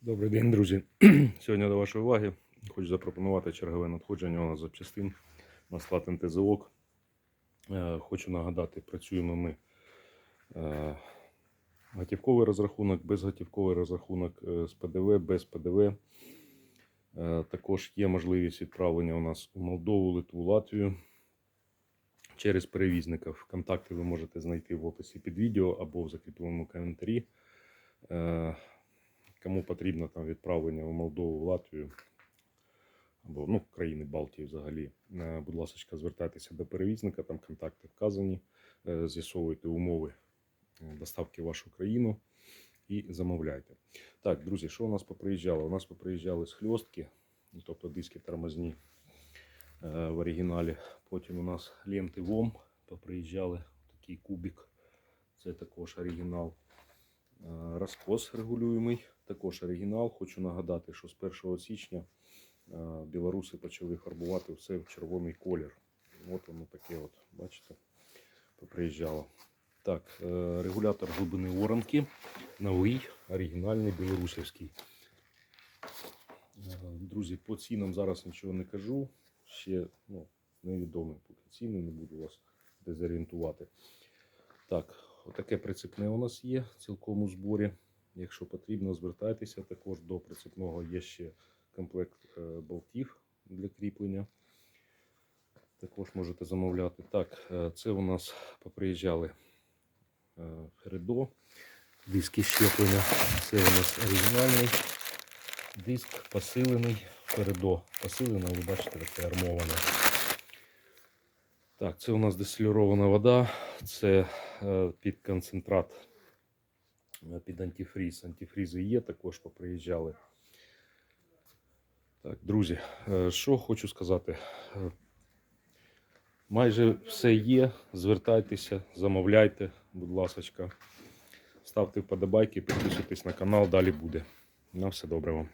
Добрий день, друзі. Сьогодні до вашої уваги хочу запропонувати чергове надходження у нас запчастин на склад НТЗОК. Е, Хочу нагадати, працюємо ми е, готівковий розрахунок, безготівковий розрахунок е, з ПДВ, без ПДВ. Також є можливість відправлення у нас у Молдову, Литву, Латвію через перевізників. Контакти ви можете знайти в описі під відео або в закріпленому коментарі. Кому потрібно там відправлення в Молдову, в Латвію або ну, країни Балтії взагалі, е, будь ласка, звертайтеся до перевізника, там контакти вказані, е, з'ясовуйте умови е, доставки в вашу країну і замовляйте. Так, друзі, що у нас поприїжджало? У нас поприїжджали схльостки, ну, тобто диски тормозні в оригіналі. Потім у нас ленти ВОМ поприїжджали, такий кубик, це також оригінал. Е, Розкос регулюємий, також оригінал. Хочу нагадати, що з 1 січня е, білоруси почали фарбувати все в червоний колір. От воно таке, от, бачите, поприїжджало. Так, е, регулятор глибини оранки, новий, оригінальний білорусівський. Друзі, по цінам зараз нічого не кажу. Ще ну, невідомі поки ціни, не буду вас отаке прицепне у нас є цілком у зборі. Якщо потрібно, звертайтеся. Також до прицепного є ще комплект е, болтів для кріплення. Також можете замовляти. Так, е, це у нас поприїжджали е, Хредо, диски щеплення. Це у нас оригінальний диск, посилений. Фередо посилено, ви бачите, таке армоване. Так, це у нас дистильована вода, це е, під концентрат, е, під антифріз. Антифрізи є, також поприїжджали. Так, друзі, е, що хочу сказати. Е, Майже все є. Звертайтеся, замовляйте, будь ласка. Ставте вподобайки, підписуйтесь на канал, далі буде. На все добре вам.